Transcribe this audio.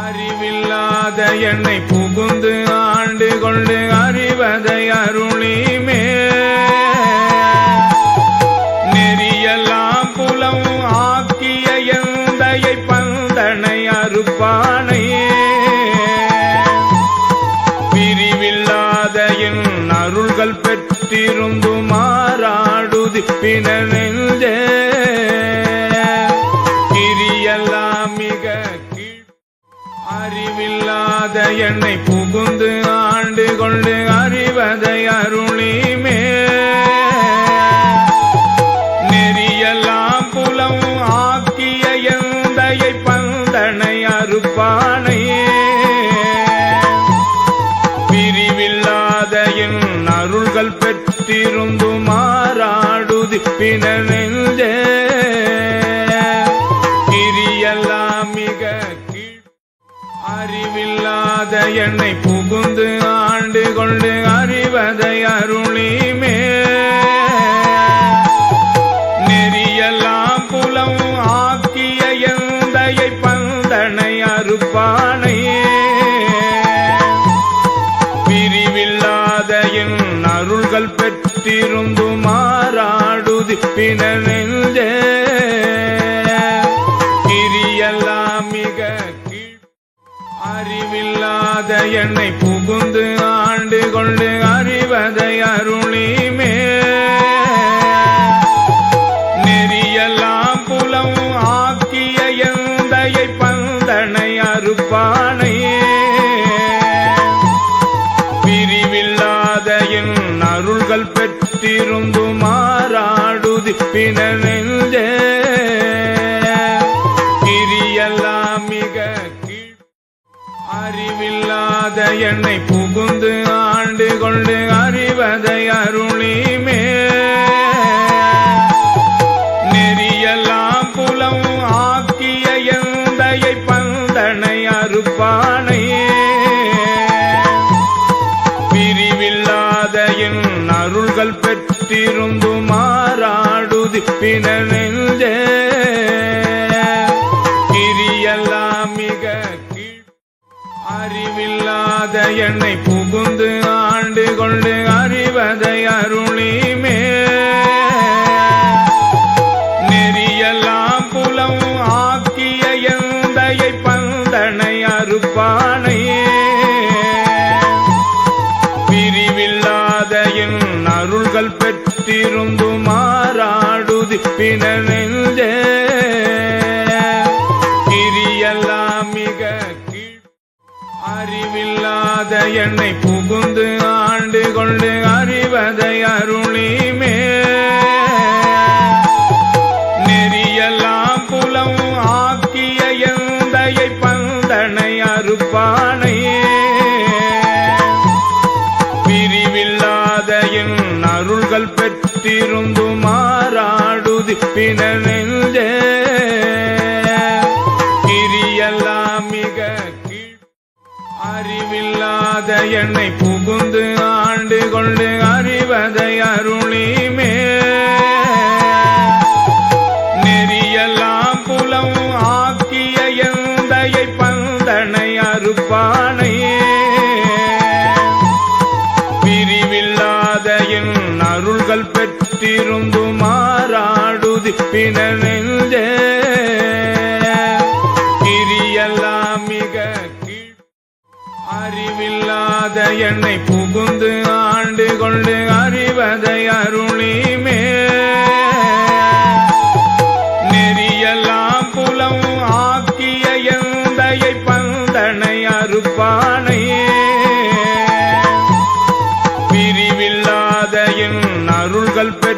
அறிவில்லாத என்னை புகுந்து ஆண்டு கொண்டு அறிவதை அருளிமே நெறியெல்லாம் புலம் ஆக்கிய எந்தையை பந்தனை அறுப்பானை. பிரிவில்லாத என் அருள்கள் பெற்றிருந்து மாறாடுது பின நெஞ்சே. அறிவில்லாத என்னை புகுந்து ஆண்டு கொண்டு அறிவதை அருளிமே. நெறியெல்லாம் புலம் ஆக்கிய எந்தையை பந்தனை அறுப்பானையே பிரிவில்லாத என் அருள்கள் பெற்றிருந்து மாறாடுது பின நெஞ்சே. அறிவில்லாத என்னை புகுந்து ஆண்டு கொண்டு அறிவதை அருளிமே நெறியெல்லாம் புலம் ஆக்கிய எந்தையை பந்தனை அறுப்பானையே பிரிவில்லாத என் அருள்கள் பெற்றிருந்து மாறாடுதி பின நெஞ்சே. அறிவில்லாத என்னை புகுந்து ஆண்டு கொண்டு அறிவதை அருளிமே நெறியெல்லாம் புலம் ஆக்கிய எந்தையை பந்தனை அறுப்பானையே பிரிவில்லாத என் அருள்கள் பெற்றிருந்து மாறாடுதி பின அறியாத என்னை புகுந்து ஆண்டு கொண்டு அறிவதை அருளிமே. நெறியெல்லாம் புலம் ஆக்கிய எந்தையை பந்தனை அறுப்பானையே பிரிவில்லாத என் அருள்கள் பெற்றிருந்து மாறாடுதி பின நெஞ்சே. அறிவில்லாத என்னை புகுந்து ஆண்டு கொண்டு அறிவதை அருளிமே. நெறியெல்லாம் புலம் ஆக்கிய எந்தையை பந்தனை அறுப்பானையே பிரிவில்லாத என் அருள்கள் பெற்றிருந்து பிணனை. அறிவில்லாத என்னை புகுந்து ஆண்டு கொண்டு அறிவதை அருளிமே. நெறியெல்லாம் புலம் ஆக்கிய எந்தையை பந்தனை அறுப்பானையே பிரிவில்லாத என் அருள்கள் பெற்றிருந்து பிணனே அறிவில்லாத என்னை புகுந்து ஆண்டு கொண்டு அறிவதை அருளிமே நெறியெல்லாம் புலம் ஆக்கிய எந்தையை பந்தனை அறுப்பானை. பிரிவில்லாத என் அருள்கள் பெற்றிருந்து மாறாடுது பின நெஞ்சே. கிரியெல்லாம் மிக அறிவில்லாத என்னை புகுந்து ஆண்டு கொண்டு அறிவதை அருளிமே. நெறியெல்லாம் புலம் ஆக்கிய எந்தையை பந்தனை அறுப்பானையே பிரிவில்லாத என் அருள்கள் பெ